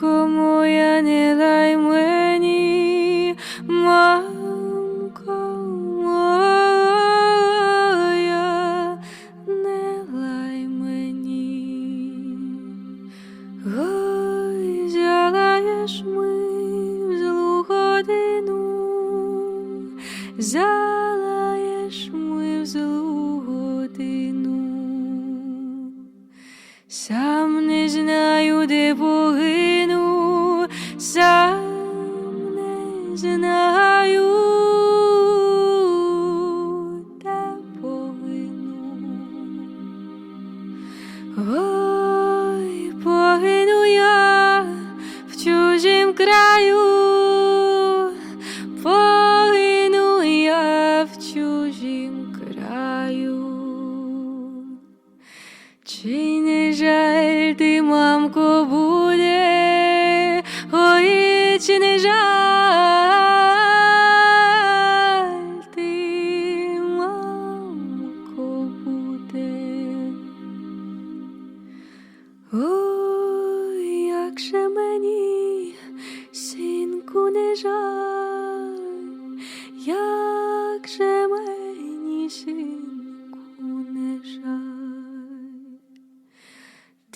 Мамко моя, не лай мені, мамко моя, не лай мені. Ой, залаєш ми в злу годину, залаєш ми в злу годину. Сам не знаю, де знаю, де погину. Ой, погину я в чужім краю, погину я в чужім краю. Чи не жаль ти,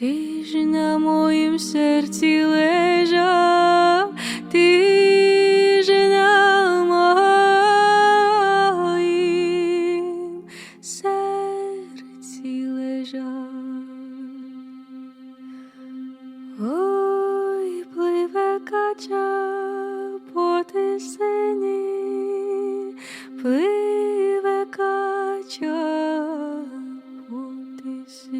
Ти ж на моїм серці лежав, ти ж на моїм серці лежав. Ой, пливе кача по тисині, пливе кача по тисині.